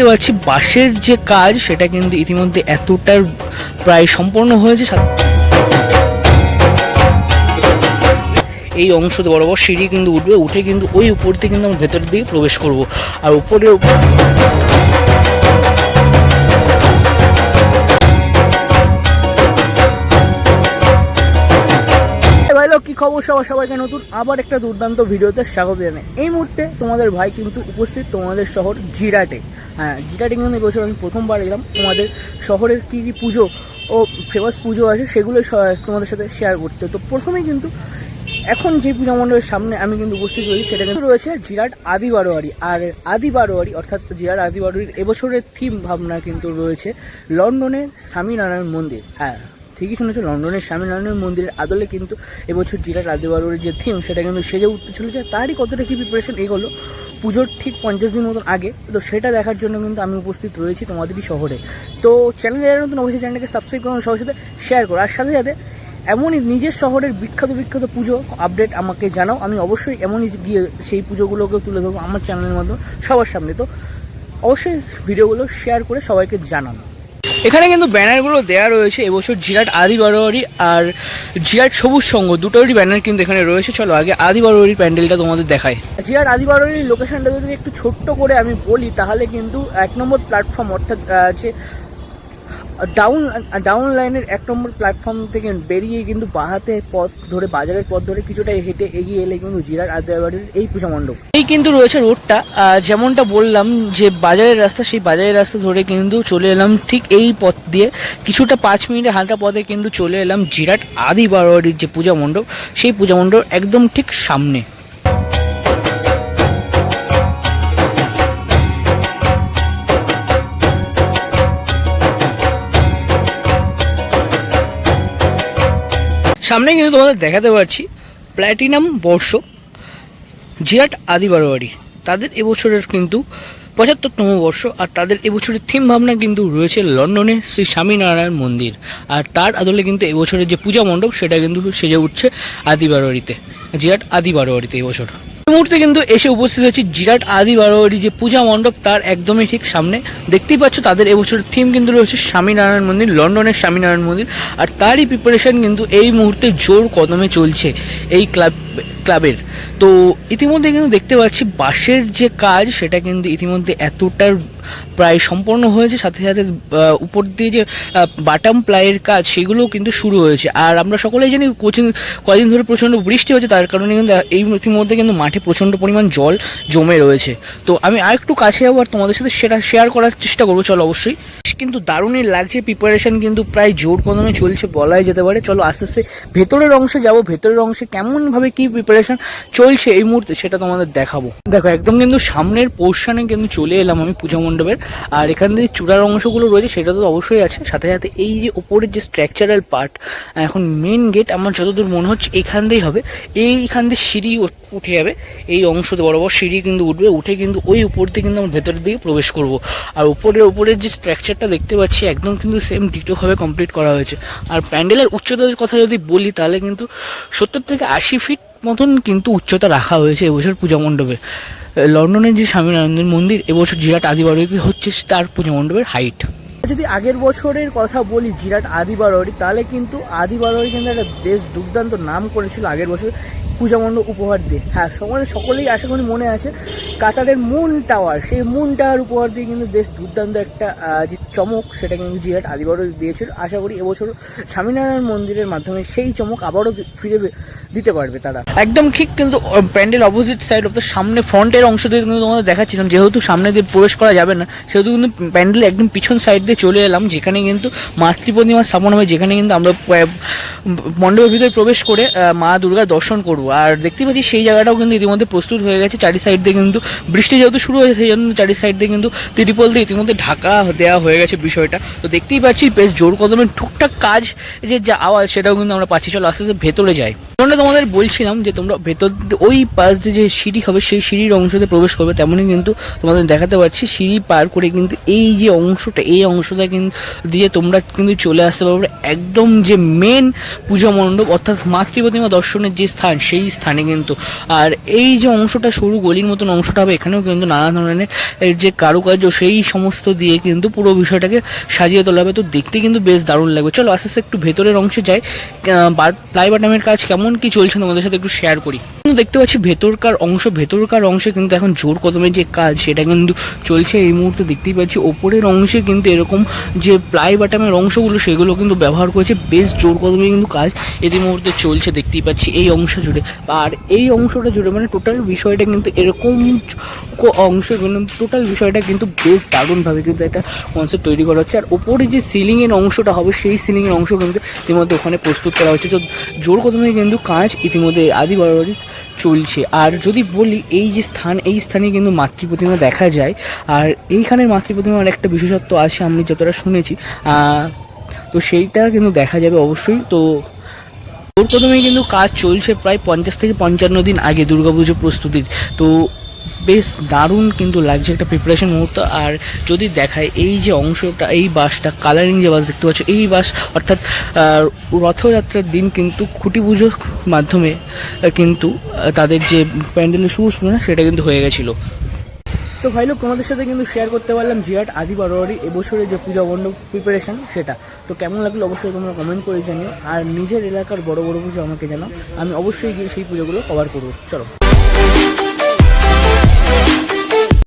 দেখতে পাচ্ছি বাঁশের যে কাজ, সেটা কিন্তু ইতিমধ্যে এতটা প্রায় সম্পূর্ণ হয়েছে। এই এই বড় বরাবর সিঁড়ি কিন্তু উঠবে, উঠে কিন্তু ওই উপর দিয়ে কিন্তু আমরা ভেতরের দিকে প্রবেশ করব। আর উপরে ভাইলো কি খবর? সবার সবাইকে নতুন আবার একটা দুর্দান্ত ভিডিওতে স্বাগত জানাই। এই মুহূর্তে তোমাদের ভাই কিন্তু উপস্থিত তোমাদের শহর জিরাটে। হ্যাঁ জিরাটে কিন্তু এবছর আমি প্রথমবার এলাম। তোমাদের শহরের কী কী পুজো ও ফেমাস পুজো আছে সেগুলো তোমাদের সাথে শেয়ার করতে। তো প্রথমেই কিন্তু এখন যে পূজা মণ্ডপের সামনে আমি কিন্তু উপস্থিত রয়েছি সেটা কিন্তু রয়েছে জিরাট আদি বারোয়ারি আর আদি বারোয়ারি অর্থাৎ জিরাট আদি বারোয়ারির এবছরের থিম ভাবনা কিন্তু রয়েছে লন্ডনের স্বামীনারায়ণ মন্দির। হ্যাঁ ঠিকই শুনেছো, লন্ডনের স্বামী স্বামীনারায়ণ মন্দিরের আদলে কিন্তু এবছর জিরাট আদি বারোয়ারির যে থিম সেটা কিন্তু সেজে উঠতে চলেছে। তারই কতটা কী প্রিপারেশন এগোলো পুজোর ঠিক পঞ্চাশ দিন মতন আগে। তো সেটা দেখার জন্য কিন্তু আমি উপস্থিত রয়েছি তোমাদেরই শহরে। তো চ্যানেল যারা নতুন, অবশ্যই চ্যানেলকে সাবস্ক্রাইব করুন সবার সাথে শেয়ার করো। আর সাথে সাথে এমনই নিজের শহরের বিখ্যাত বিখ্যাত পুজো আপডেট আমাকে জানাও। আমি অবশ্যই এমনই গিয়ে সেই পুজোগুলোকে তুলে ধরবো আমার চ্যানেলের মাধ্যমে সবার সামনে। তো অবশ্যই ভিডিওগুলো শেয়ার করে সবাইকে জানানো। এখানে কিন্তু ব্যানারগুলো দেওয়া রয়েছে, এবছর জিরাট, আদি বারোয়ারি আর জিরাট সবুজ সঙ্গ দুটোরই ব্যানার কিন্তু এখানে রয়েছে। চলো আগে আদি বারোয়ারির প্যান্ডেলটা তোমাদের দেখায় জিরাট, আদি বারোয়ারির লোকেশনটা যদি একটু ছোট্ট করে আমি বলি, তাহলে কিন্তু এক নম্বর প্ল্যাটফর্ম অর্থাৎ যে ডাউন ডাউন লাইনের এক নম্বর প্ল্যাটফর্ম থেকে বেরিয়ে কিন্তু বাহাতে পথ ধরে, বাজারের পথ ধরে কিছুটা হেঁটে এগিয়ে এলে কিন্তু জিরার আদাবাড়ির এই পূজা মণ্ডপ। এই কিন্তু রয়েছে রোডটা যেমনটা বললাম যে বাজারের রাস্তা, সেই বাজারের রাস্তা ধরে কিন্তু চলে এলাম ঠিক এই পথ দিয়ে। কিছুটা পাঁচ মিনিটের হালকা পথে কিন্তু চলে এলাম জিরাট আদি বারোয়ারির যে পূজা মণ্ডপ, সেই পূজা মণ্ডপ একদম ঠিক সামনে। সামনে কিন্তু তোমাদের দেখাতে পারছি প্ল্যাটিনাম বর্ষ, জিরাট আদি বারোয়ারি। তাদের এবছরের কিন্তু পঁচাত্তরতম বর্ষ আর তাদের এবছরের থিম ভাবনা কিন্তু রয়েছে লন্ডনে শ্রী স্বামীনারায়ণ মন্দির। আর তার আদলে কিন্তু এবছরের যে পূজা মণ্ডপ, সেটা কিন্তু সেজে উঠছে আদি বারোয়ারিতে, জিরাট আদি বারোয়ারিতে এবছর। মুহূর্তে কিন্তু এসে উপস্থিত হয়েছে জিরাট আদি বারোয়ারি যে পূজা মণ্ডপ, তার একদমই ঠিক সামনে। দেখতেই পাচ্ছ, তাদের এবছর থিম কিন্তু রয়েছে স্বামীনারায়ণ মন্দির, লন্ডনের স্বামীনারায়ণ মন্দির। আর তারই প্রিপারেশন কিন্তু এই মুহূর্তে জোর কদমে চলছে। এই ক্লাব ক্লাবের। তো ইতিমধ্যে কিন্তু দেখতে পাচ্ছি বাঁশের যে কাজ, সেটা কিন্তু ইতিমধ্যে এতটা প্রায় সম্পন্ন হয়েছে। সাথে সাথে উপর দিয়ে যে বাটাম প্লাইয়ের কাজ, সেগুলোও কিন্তু শুরু হয়েছে। আর আমরা সকলেই জানি কোচিং কয়েকদিন ধরে প্রচণ্ড বৃষ্টি হয়েছে তার কারণে কিন্তু এই ইতিমধ্যে কিন্তু মাঠে প্রচণ্ড পরিমাণ জল জমে রয়েছে। তো আমি আরেকটু কাছে যাব আর তোমাদের সাথে সেটা শেয়ার করার চেষ্টা করব। চলো অবশ্যই। কিন্তু দারুণই লাগছে প্রিপারেশন কিন্তু প্রায় জোর কদমে চলছে, বলাই যেতে পারে। চলো আস্তে আস্তে ভেতরের অংশে যাব। ভেতরের অংশে কেমনভাবে কি প্রিপারেশন চলছে এই মুহূর্তে, সেটা তোমাদের দেখাবো। দেখো, একদম কিন্তু সামনের পোর্শনে কিন্তু চলে এলাম আমি পূজা মণ্ডপের। আর এখান থেকে চূড়ার অংশগুলো রয়েছে, সেটা তো অবশ্যই আছে। সাথে সাথে এই যে ওপরের যে স্ট্রাকচারাল পার্ট এখন মেন গেট আমার যতদূর মনে হচ্ছে এখান দিয়েই হবে। এইখান দিয়ে সিঁড়ি উঠে যাবে। এই অংশতে বরাবর সিঁড়ি কিন্তু উঠবে, উঠে কিন্তু ওই উপর দিয়ে কিন্তু আমরা ভেতরের দিকে প্রবেশ করব। আর উপরের উপরের যে স্ট্রাকচারটা দেখতে পাচ্ছি, একদম কিন্তু সেম ডিটোভাবে কমপ্লিট করা হয়েছে। আর প্যান্ডেলের উচ্চতার কথা যদি বলি, তাহলে কিন্তু সত্তর থেকে আশি ফিট মতন কিন্তু উচ্চতা রাখা হয়েছে এবছর পূজা মণ্ডপে। লন্ডনের যে স্বামীনারায়ণের মন্দির এবছর জিরাট আদিবাড়িতে হচ্ছে তার পূজা মণ্ডপের হাইট যদি আগের বছরের কথা বলি, জিরাট আদি বারোয়ারি তাহলে কিন্তু আদি বারোয়ারি কিন্তু একটা বেশ দুর্দান্ত নাম করেছিল আগের বছর পূজা মণ্ডপ উপহার দিয়ে। হ্যাঁ সকলে, সকলেই আশা করি মনে আছে কাতারের মুন টাওয়ার। সেই মুন টাওয়ার উপহার দিয়ে কিন্তু বেশ দুর্দান্ত একটা যে চমক, সেটা কিন্তু জিরাট আদি বারোয়ারি দিয়েছিল। আশা করি এবছর স্বামীনারায়ণ মন্দিরের মাধ্যমে সেই চমক আবারও ফিরে দিতে পারবে তারা। একদম ঠিক কিন্তু pandal opposite side of the সামনে ফ্রন্টের অংশ দিয়ে কিন্তু তোমাদের দেখাচ্ছিলাম। যেহেতু সামনে দিয়ে প্রবেশ করা যাবে না, সেহেতু কিন্তু প্যান্ডেল একদম পিছন সাইড দিয়ে চলে এলাম, যেখানে কিন্তু মাতৃ স্থাপন হবে, যেখানে কিন্তু আমরা মণ্ডপের ভিতরে প্রবেশ করে মা দুর্গা দর্শন করব। আর দেখতে পাচ্ছি সেই জায়গাটাও কিন্তু ইতিমধ্যে প্রস্তুত হয়ে গেছে। চারি সাইড দিয়ে কিন্তু বৃষ্টি যেহেতু শুরু হয়েছে, সেই জন্য চারি সাইড দিয়ে কিন্তু তিরিপল দিয়ে ইতিমধ্যে ঢাকা দেওয়া হয়ে গেছে বিষয়টা। তো দেখতেই পাচ্ছি, বেশ জোর কদমের টুকটাক কাজ যে যা আওয়াজ, সেটাও কিন্তু আমরা পাচ্ছি। চলো আস্তে আস্তে ভেতরে যাই। তোমরা তোমাদের বলছিলাম যে তোমরা ভেতর ওই পাশ দিয়ে যে সিঁড়ি হবে, সেই সিঁড়ির অংশতে প্রবেশ করবে, তেমনই কিন্তু তোমাদের দেখাতে পারছি সিঁড়ি পার করে কিন্তু এই যে অংশটা, এই অংশটা কিন্তু দিয়ে তোমরা কিন্তু চলে আসতে পারবে। একদম যে মেন পূজা মণ্ডপ, অর্থাৎ মাতৃ প্রতিমা দর্শনের যে স্থান, সেই স্থানে কিন্তু। আর এই যে অংশটা সরু গলির মতন অংশটা হবে, এখানেও কিন্তু নানা ধরনের যে কারুকার্য, সেই সমস্ত দিয়ে কিন্তু পুরো বিষয়টাকে সাজিয়ে তোলা হবে। তো দেখতে কিন্তু বেশ দারুণ লাগবে। চলো আস্তে আস্তে একটু ভেতরের অংশে যাই। প্লাই বাটামের কাজ কেমন কি চলছে তোমাদের সাথে একটু শেয়ার করি। কিন্তু দেখতে পাচ্ছি ভেতরকার অংশ, ভেতরকার অংশে কিন্তু এখন জোর কদমের যে কাজ সেটা কিন্তু চলছে। এই মুহূর্তে দেখতেই পাচ্ছি ওপরের অংশে কিন্তু এরকম যে প্লাই বাটামের অংশগুলো সেগুলো কিন্তু ব্যবহার করেছে। বেশ জোর কদমে কিন্তু কাজ এই মুহূর্তে চলছে দেখতেই পাচ্ছি এই অংশ জুড়ে। আর এই অংশটা জুড়ে মানে টোটাল বিষয়টা কিন্তু এরকম অংশ টোটাল বিষয়টা কিন্তু বেশ দারুণভাবে কিন্তু একটা কনসেপ্ট তৈরি করা হচ্ছে। আর ওপরে যে সিলিংয়ের অংশটা হবে সেই সিলিংয়ের অংশ কিন্তু ইতিমধ্যে ওখানে প্রস্তুত করা হচ্ছে। তো জোর কদমে কিন্তু কাজ ইতিমধ্যে আদি বারোয়ারি চলছে। আর যদি বলি, এই যে স্থান, এই স্থানে কিন্তু মাতৃ প্রতিমা দেখা যায়। আর এইখানের মাতৃ প্রতিমার একটা বিশেষত্ব আছে, আমি যতটা শুনেছি। তো সেইটা কিন্তু দেখা যাবে অবশ্যই। তো ওর প্রথমে কিন্তু কাজ চলছে প্রায় পঞ্চাশ থেকে পঞ্চান্ন দিন আগে দুর্গাপুজো প্রস্তুতির। তো বেশ দারুণ কিন্তু লাগছে একটা প্রিপারেশন মুহূর্ত। আর যদি দেখায় এই যে অংশটা, এই বাসটা কালারিং যে বাস দেখতে পাচ্ছ, এই বাস অর্থাৎ রথযাত্রার দিন কিন্তু খুঁটি পুজোর মাধ্যমে কিন্তু তাদের যে প্যান্ডেলের শুরু না সেটা কিন্তু হয়ে গেছিল। তো ভাই লোক, তোমাদের সাথে কিন্তু শেয়ার করতে পারলাম জিয়াট আদি বারোয়ারি এবছরে যে পূজা মণ্ডপ প্রিপারেশন সেটা। তো কেমন লাগল অবশ্যই তোমরা কমেন্ট করে জানিও। আর নিজের এলাকার বড় বড় পুজো আমাকে জানাও। আমি অবশ্যই গিয়ে সেই পুজোগুলো কভার করব। চলো।